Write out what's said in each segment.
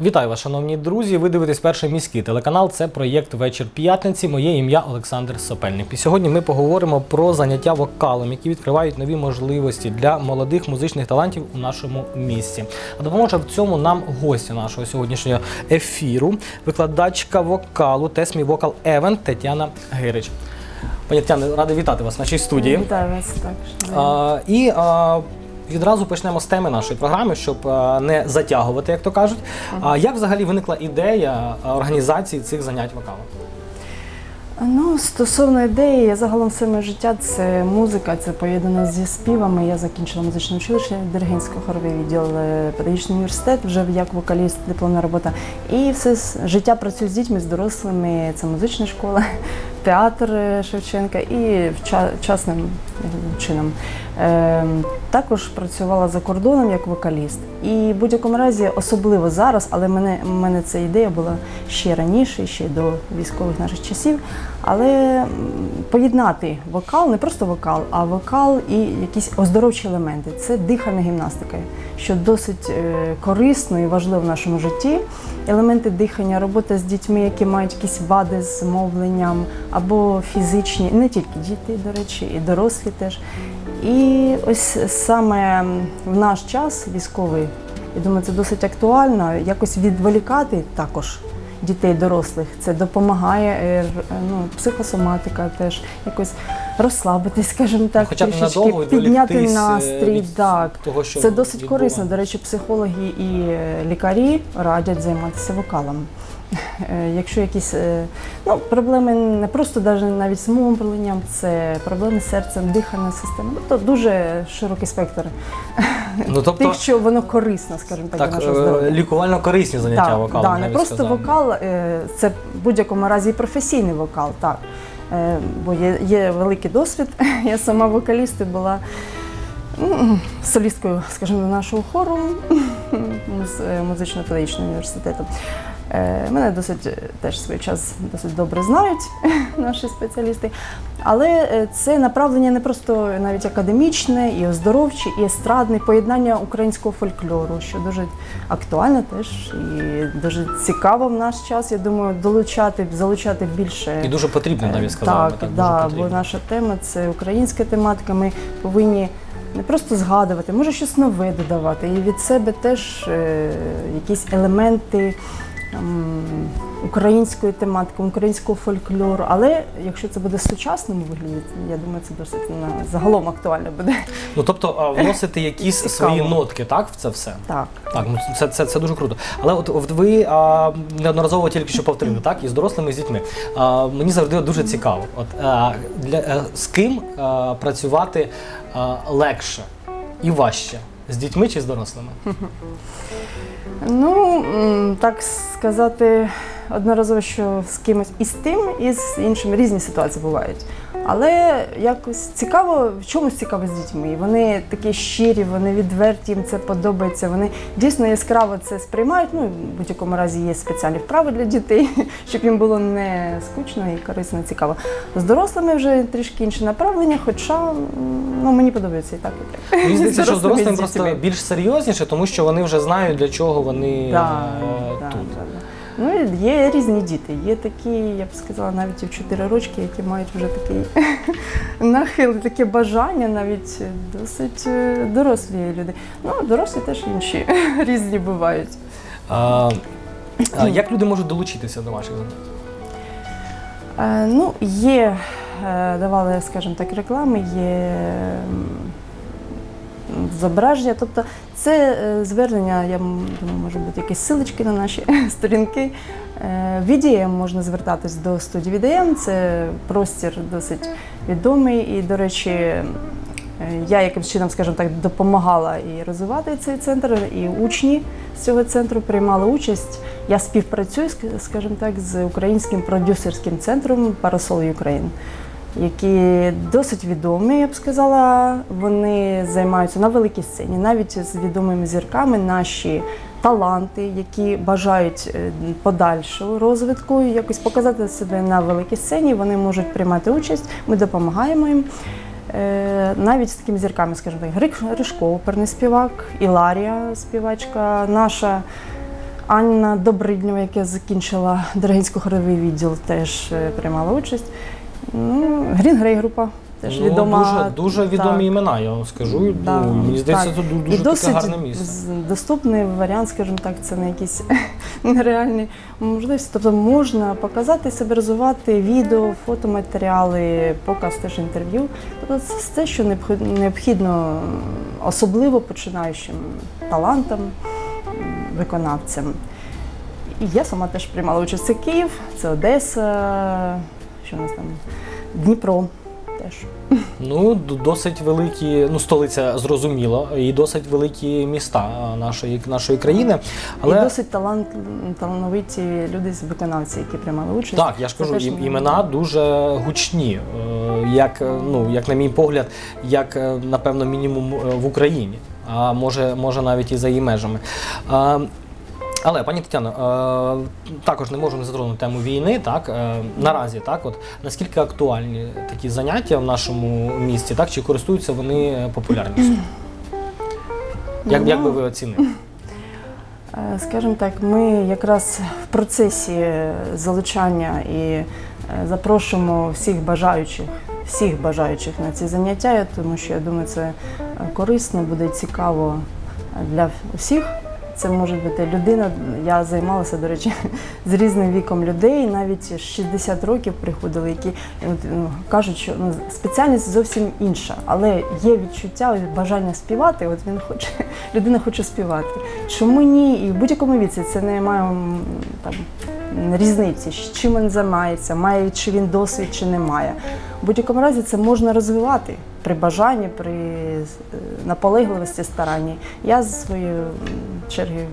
Вітаю вас, шановні друзі. Ви дивитесь перший міський телеканал. Це проєкт Вечір п'ятниці. Моє ім'я Олександр Сопельник. І сьогодні ми поговоримо про заняття вокалом, які відкривають нові можливості для молодих музичних талантів у нашому місті. А допоможе в цьому нам гостя нашого сьогоднішнього ефіру, викладачка вокалу Тесмі Вокал Евент Тетяна Гирич. Пані Тетяна, радий вітати вас в нашій студії. Вітаю вас також. І а, відразу почнемо з теми нашої програми, щоб не затягувати, як то кажуть. А як взагалі виникла ідея організації цих занять вокалом? Ну, стосовно ідеї, я загалом все моє життя це музика, це поєднано зі співами. Я закінчила музичне училище, диригентсько хоровий відділ е, педагогічний університет, вже як вокаліст, дипломна робота. І все життя працюю з дітьми, з дорослими. Це музична школа, театр е, Шевченка і вча- частним е, чином. Е, також працювала за кордоном як вокаліст. І в будь-якому разі, особливо зараз, але мене, мене ця ідея була ще раніше, ще до військових наших часів. Але поєднати вокал, не просто вокал, а вокал і якісь оздоровчі елементи. Це дихальна гімнастика, що досить е, корисно і важливо в нашому житті. Елементи дихання, робота з дітьми, які мають якісь вади з мовленням або фізичні, не тільки діти, до речі, і дорослі теж. І ось саме в наш час військовий, я думаю, це досить актуально, якось відволікати також дітей, дорослих. Це допомагає е, ну, психосоматика теж якось розслабитись, скажімо так, Ну, хоча трішечки підняти е, настрій. від Так. того, що Це досить відбувається. корисно. До речі, психологи і е, лікарі радять займатися вокалом. Е, Якщо якісь е, ну, проблеми не просто навіть з мовленням, це проблеми з серцем, дихальна система. Тобто дуже широкий спектр Ну тобто тих, що воно корисно, скажімо так, для так, нашого е, здоров'я. лікувально корисні заняття Так, вокалом. да, не просто сказав. вокал, це в будь-якому разі і професійний вокал, так. Бо є, є великий досвід. Я сама вокаліст і була м, солісткою, скажімо, нашого хору муз- е, музично-педагогічного університету. Е, Мене досить е, теж свій час досить добре знають наші спеціалісти. Але е, це направлення не просто навіть академічне, і оздоровче, і естрадне поєднання українського фольклору, що дуже актуально теж і дуже цікаво в наш час. Я думаю, долучати, залучати більше. І дуже потрібно, навіть сказав. Так, так, да, бо наша тема це українська тематика. Ми повинні не просто згадувати, може щось нове додавати. І від себе теж е, якісь елементи ем, української тематики, українського фольклору. Але якщо це буде в сучасному вигляді, я думаю, це досить на, загалом актуально буде. Ну тобто вносити якісь свої нотки, так, в це все. Так. Так, ну це, це, це дуже круто. Але от, от ви а, неодноразово тільки що повторили, так, і з дорослими, і з дітьми. А, мені завжди дуже цікаво. От а, для е, з ким а, працювати а, легше і важче? З дітьми чи з дорослими? Ну, так сказати, одноразово, що з кимось і з тим, і з іншими різні ситуації бувають. Але якось цікаво, в чомусь цікаво з дітьми. Вони такі щирі, вони відверті, їм це подобається. Вони дійсно яскраво це сприймають. Ну, в будь-якому разі є спеціальні вправи для дітей, щоб їм було не скучно і корисно, і цікаво. З дорослими вже трішки інше направлення, хоча ну, мені подобається і так, і так. Мені здається, що з дорослими, просто більш серйозніше, тому що вони вже знають, для чого вони Да, е, да, тут. да, да. Ну, є різні діти. Є такі, я б сказала, навіть і в 4 рочки, які мають вже такий нахил, таке бажання, навіть досить е, дорослі люди. Ну, дорослі теж інші різні бувають. А, а як люди можуть долучитися до ваших занять? Е, ну, є, е, давали, скажімо так, реклами, є зображення. Тобто це е, звернення, я думаю, може бути якісь силочки на наші сторінки. Е, VDM можна звертатись до студії VDM, це простір досить відомий. І, до речі, е, я якимось чином, скажімо так, допомагала і розвивати цей центр, і учні з цього центру приймали участь. Я співпрацюю, скажімо так, з українським продюсерським центром Парасол Ukraine, які досить відомі, я б сказала. Вони займаються на великій сцені, навіть з відомими зірками наші таланти, які бажають е, подальшого розвитку, якось показати себе на великій сцені. Вони можуть приймати участь. Ми допомагаємо їм. Е, Навіть з такими зірками, скажімо Грик Ришко, оперний співак, Іларія, співачка, наша Анна Добриднєва, яка закінчила Дергинсько-хоровий відділ, теж е, приймала участь. Ну, Грін Грей група теж Ну, відома. Дуже, дуже відомі так. імена, я вам скажу. Да, ну, мені здається, так. це ду- І дуже таке гарне місце. доступний варіант, скажімо так, це не якісь нереальні можливості. Тобто можна показати себе, розвивати відео, фотоматеріали, показ теж інтерв'ю. Тобто це все, що необхідно особливо починаючим талантам, виконавцям. І я сама теж приймала участь. Це Київ, це Одеса, що у нас там Дніпро теж. Ну, досить великі, ну, столиця зрозуміло, і досить великі міста нашої, нашої країни. Але І досить талант, талановиті люди з виконавці, які приймали участь. Так, я ж кажу, не- імена дуже гучні, е, як, е, ну, як на мій погляд, як, е, напевно, мінімум в Україні, а може, може навіть і за її межами. Але, пані Тетяно, е, також не можу не затронути тему війни. Так е, наразі, так, от наскільки актуальні такі заняття в нашому місті, так чи користуються вони популярністю? Як, як би ви оцінили? Е, Скажімо так, ми якраз в процесі залучання і запрошуємо всіх бажаючих, всіх бажаючих на ці заняття, тому що я думаю, це корисно, буде цікаво для всіх. Це може бути людина. Я займалася, до речі, з різним віком людей, навіть 60 років приходили, які ну, кажуть, що ну, спеціальність зовсім інша, але є відчуття, бажання співати. От він хоче, людина хоче співати. Чому ні? І в будь-якому віці це не має там різниці, чим він займається, має чи він досвід, чи не має. В будь-якому разі це можна розвивати при бажанні, при наполегливості старанні. Я з своєї м, черги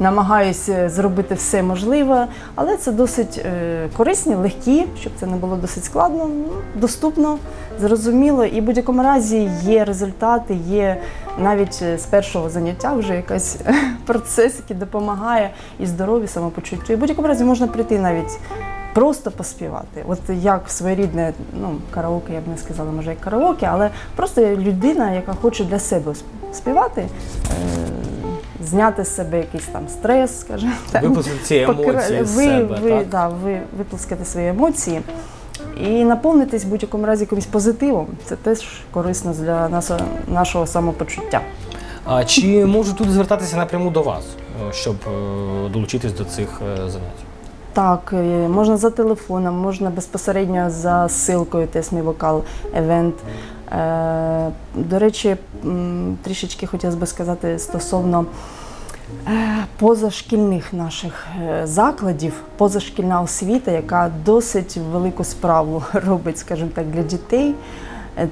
намагаюся зробити все можливе, але це досить е, корисні, легкі, щоб це не було досить складно, ну, доступно, зрозуміло. І в будь-якому разі є результати, є навіть е, з першого заняття вже якийсь процес, який допомагає і здоров'ю, самопочуттю. І в будь-якому разі можна прийти навіть. Просто поспівати, от як своєрідне, ну караоке, я б не сказала, може як караоке, але просто людина, яка хоче для себе сп- співати, е, зняти з себе якийсь там стрес, скажімо Випустити ці емоції покра- з ви, себе, ви, так? Да, ви виплескати свої емоції і наповнитись в будь-якому разі якимось позитивом. Це теж корисно для нашого, нашого самопочуття. А чи можуть тут звертатися напряму до вас, е, щоб е, долучитись до цих занять? Так, е, можна за телефоном, можна безпосередньо за ссылкою «Тест мій вокал евент. До речі, трішечки хотілося б сказати стосовно е, позашкільних наших е, закладів, позашкільна освіта, яка досить велику справу робить, скажімо так, для дітей.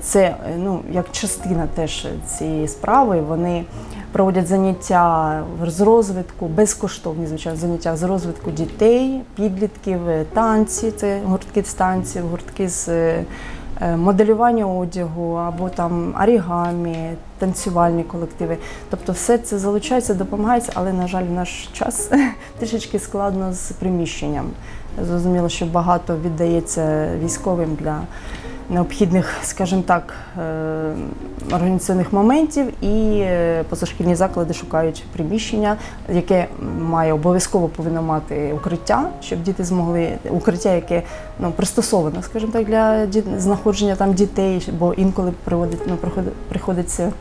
Це ну, як частина теж цієї справи. Вони проводять заняття з розвитку, безкоштовні, звичайно, заняття з розвитку дітей, підлітків, е, танці, це гуртки з танців, гуртки з е, е, моделювання одягу або там орігамі, танцювальні колективи. Тобто все це залучається, допомагається, але, на жаль, в наш час трішечки складно з приміщенням. Зрозуміло, що багато віддається військовим для необхідних, скажімо так, е, організаційних моментів, і е, позашкільні заклади шукають приміщення, яке має обов'язково повинно мати укриття, щоб діти змогли укриття, яке ну пристосоване, скажімо так, для знаходження там дітей, бо інколи приводить, ну, приходиться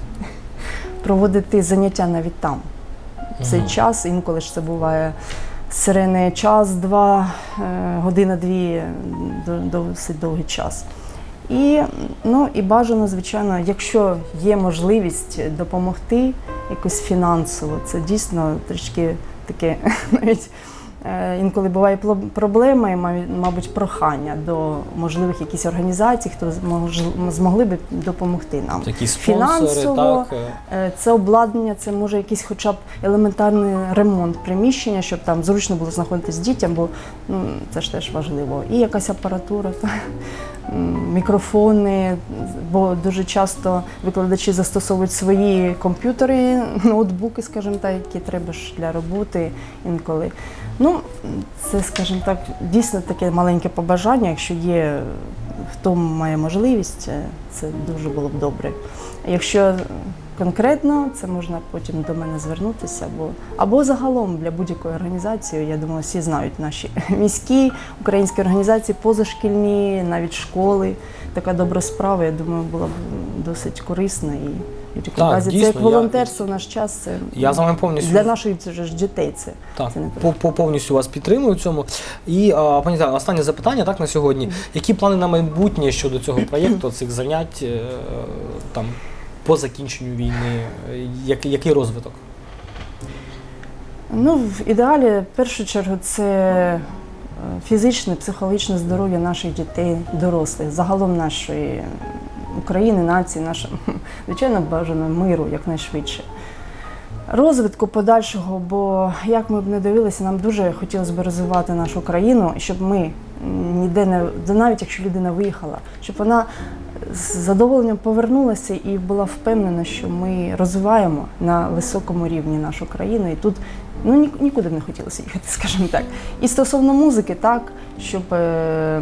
проводити заняття навіть там. В цей Мгм. час, інколи ж це буває сирени час, два, е, година-дві, досить довгий час. І, ну, і бажано, звичайно, якщо є можливість допомогти якось фінансово, це дійсно трішки таке навіть е, інколи буває проблема і мабуть прохання до можливих якихось організацій, хто змож- змогли б допомогти нам. Такі спонсори, Фінансово, так. е, Е, Це обладнання, це може якийсь хоча б елементарний ремонт приміщення, щоб там зручно було знаходитись дітям, бо ну, це ж теж важливо. І якась апаратура, мікрофони, бо дуже часто викладачі застосовують свої комп'ютери, ноутбуки, скажімо так, які треба ж для роботи інколи. Ну, це, скажімо так, дійсно таке маленьке побажання, якщо є хто має можливість, це дуже було б добре. Якщо конкретно, це можна потім до мене звернутися, або, або загалом для будь-якої організації, я думаю, всі знають наші міські українські організації, позашкільні, навіть школи. Така добра справа, я думаю, була б досить корисна і. Так, дійсно, це як я- волонтерство в наш час. Це Я з вами повністю для наших це ж дітей. Це Так, Це по, по повністю вас підтримую в цьому. І а, пані Тетяно, останнє запитання так на сьогодні. Які плани на майбутнє щодо цього проєкту, цих занять е, там по закінченню війни? Е, Як, який розвиток? Ну, в ідеалі, в першу чергу, це е, фізичне, психологічне здоров'я наших дітей, дорослих, загалом нашої України, нації, нашого, звичайно, бажано миру якнайшвидше. Розвитку подальшого, бо як ми б не дивилися, нам дуже хотілося б розвивати нашу країну, щоб ми ніде не навіть якщо людина виїхала, щоб вона з задоволенням повернулася і була впевнена, що ми розвиваємо на високому рівні нашу країну. І тут ну ні, нікуди не хотілося їхати, скажімо так. І стосовно музики, так, щоб е,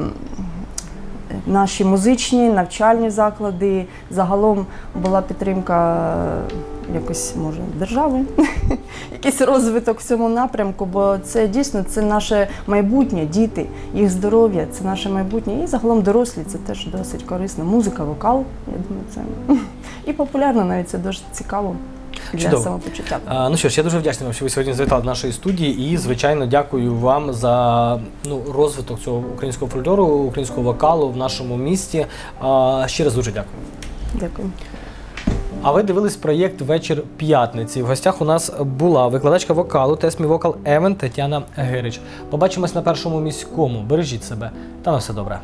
наші музичні навчальні заклади загалом була підтримка е, якось може держави, якийсь розвиток в цьому напрямку, бо це дійсно це наше майбутнє, діти, їх здоров'я, це наше майбутнє. І загалом дорослі це теж досить корисно. Музика, вокал, я думаю, це і популярно навіть це дуже цікаво для Чудово. самопочуття. А, ну що ж, я дуже вдячний вам, що ви сьогодні завітали до нашої студії. І, звичайно, дякую вам за ну, розвиток цього українського фольклору, українського вокалу в нашому місті. А, ще раз дуже дякую. Дякую. А ви дивились проєкт Вечір п'ятниці. В гостях у нас була викладачка вокалу Тесмі Вокал Евен Тетяна Герич. Побачимось на першому міському. Бережіть себе та на все добре.